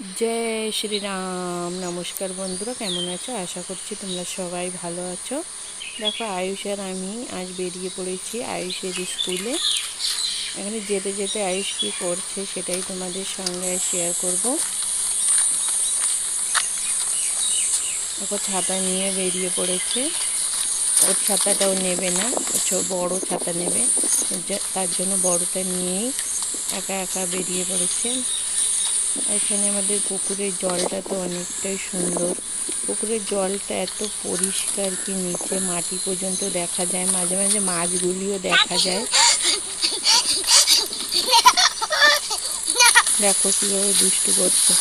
জয় শ্রীরাম। নমস্কার বন্ধুরা, কেমন আছো? আশা করছি তোমরা সবাই ভালো আছো। দেখো, আয়ুষ আর আমি আজ বেরিয়ে পড়েছি আয়ুষের স্কুলে এখানে যেতে যেতে আয়ুষ কী করছে সেটাই তোমাদের সঙ্গে শেয়ার করব। দেখো, ছাতা নিয়ে বেরিয়ে পড়েছে। ওর ছাতাটাও নেবে না বড় ছাতা নেবে। তার জন্য বড়টা নিয়েই একা একা বেরিয়ে পড়েছে। এখানে আমাদের পুকুরের জলটা তো অনেকটাই সুন্দর। পুকুরের জলটা এত পরিষ্কার কি নিচে মাটি পর্যন্ত দেখা যায়, মাঝে মাঝে মাছগুলিও দেখা যায়। দেখো কীভাবে দুষ্টু করছে।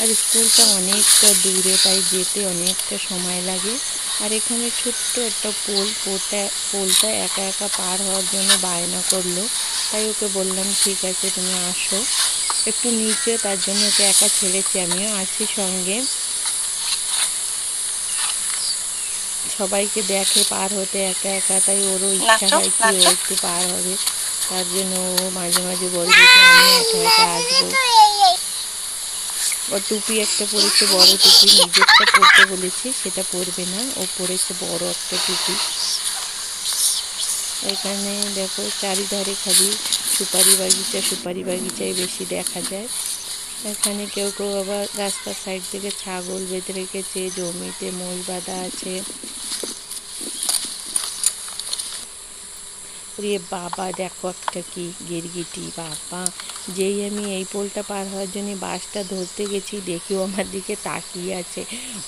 আর স্কুলটা অনেকটা দূরে, তাই যেতে অনেকটা সময় লাগে। আর এখানে ছোট্ট একটা পোল, পোলটা পোলটা একা একা পার হওয়ার জন্য বায়না করল। তাই ওকে বললাম, ঠিক আছে, তুমি আসো। একটু নিচে তার জন্য ওকে একা ছেড়েছি আমিও আছি সঙ্গে। সবাইকে দেখে পার হতে একা একা তাই ওরও ইচ্ছা হয় কি ও একটু পার হবে। তার জন্য ও মাঝে মাঝে বলবে যে আমি একা একা আসব। ও টুপি একটা পরেছে বড় টুপি নিজেরটা পরতে বলেছি সেটা পরবে না। ও পরেছে বড় একটা টুপি। এখানে দেখো চারিধারে খালি সুপারি বাগিচা, সুপারি বাগিচায় বেশি দেখা যায়। এখানে কেউ কেউ আবার রাস্তার সাইড থেকে ছাগল বেঁধে রেখেছে, জমিতে মই বাঁধা আছে। রে বাবা, দেখো একটা কি গিরগিটি, বাবা। যেই আমি এই পোলটা পার হওয়ার জন্য বাসটা ধরতে গেছি, দেখেও আমার দিকে তাকিয়ে আছে।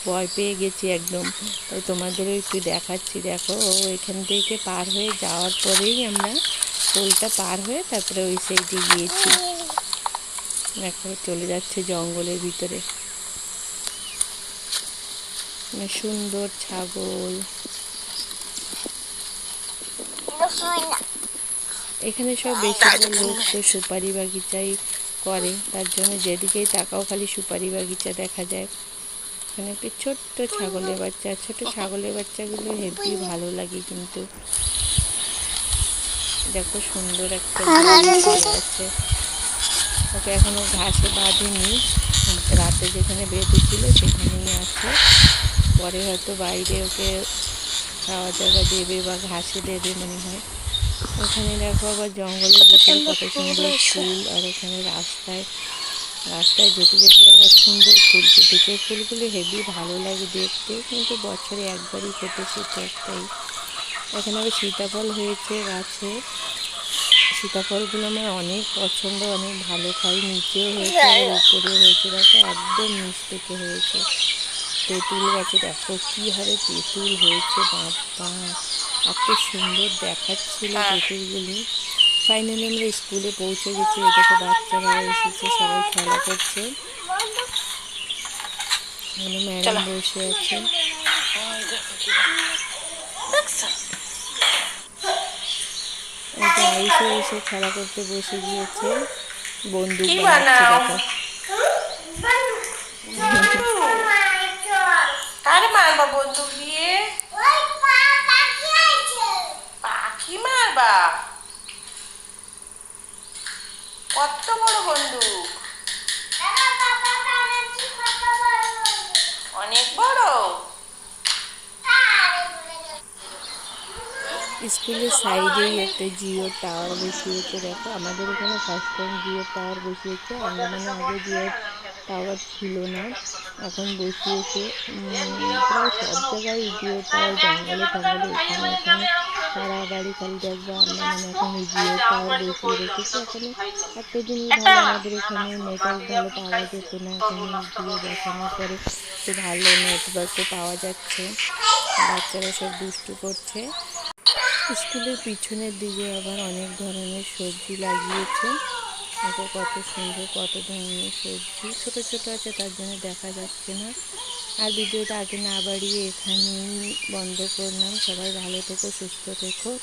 ভয় পেয়ে গেছি একদম। তাই তোমাদেরও একটু দেখাচ্ছি। দেখো এখান থেকে পার হয়ে যাওয়ার পরেই আমরা পোলটা পার হয়ে তারপরে ওই সাইডে গিয়েছি। দেখো, চলে যাচ্ছে জঙ্গলের ভিতরে। সুন্দর ছাগল। এখানে সব বেশিরভাগ লোক তো সুপারি বাগিচাই করে। তার জন্য যেদিকেই তাকাও খালি সুপারি বাগিচা দেখা যায়। এখানে একটি ছোট্ট ছাগলের বাচ্চা। ছোট ছাগলের বাচ্চাগুলো হেভি ভালো লাগে কিন্তু। দেখো সুন্দর একটা আছে ওকে এখনও ঘাসে বাঁধেনি। রাতে যেখানে বেঁধেছিল সেখানেই আছে। পরে হয়তো বাইরে ওকে খাওয়া জায়গা দেবে বা ঘাসে দেবে মনে হয়। ওখানে দেখো আবার জঙ্গলের ভিতরে কত সুন্দর ফুল। আর ওখানে রাস্তায় রাস্তায় যেতে যেতে আবার সুন্দর ফুল। ফুটেছে ফুলগুলো হেভি ভালো লাগে দেখতে। কিন্তু বছরে একবারই ফুটেছে তো একটাই। এখানে আবার সীতাফল হয়েছে গাছে। সীতাফলগুলো আমার অনেক পছন্দ অনেক ভালো খাই। নিচেও হয়েছে উপরে হয়েছে। দেখো একদম নিচ থেকে হয়েছে। তেঁতুল গাছে দেখো কী হারে তেঁতুল হয়েছে বাবা এত সুন্দর দেখাচ্ছিল তেঁতুলগুলি। ফাইনালি আমরা স্কুলে পৌঁছে গেছি। এটাকে বাচ্চারা এসেছে সবাই খেলা করছে। ম্যাডাম বসে আছে। এটা এসে খেলা করতে বসে গিয়েছে। বন্দুক বানাচ্ছে দেখো। কার মারবা বন্দুক দিয়ে? পাখি মারবা? কত বড় বন্দুক? অনেক বড়। স্কুলের সাইডেই একটা জিও টাওয়ার বসিয়েছে, দেখো। আমাদের এখানে ফার্স্ট টাইম জিও টাওয়ার বসিয়েছে। আন্দামানে আগে জিও টাওয়ার ছিল না, এখন বসিয়েছে। প্রায় সব জায়গায় জিও টাওয়ার, জঙ্গলে টঙ্গলে এখানে এখানে। সারা বাড়ি খালি দেখব আন্দামানে এখন জিও টাওয়ার বসিয়ে রেখেছে। এখানে একটা জিনিস ভালো, আমাদের এখানে নেটওয়ার্ক ভালো পাওয়া যেত না, এখন জিও বসানোর পরে একটু ভালো নেটওয়ার্কও পাওয়া যাচ্ছে। বাচ্চারা সব দুষ্টু করছে। স্কুলের পিছনের দিকে আবার অনেক ধরনের সবজি লাগিয়েছে। দেখো কত সুন্দর, কত ধরনের সবজি। ছোট ছোট আছে, তার জন্য দেখা যাচ্ছে না। আর ভিডিওটা আগে না বাড়িয়ে এখানেই বন্ধ করলাম। সবাই ভালো থেকো, সুস্থ থেকো।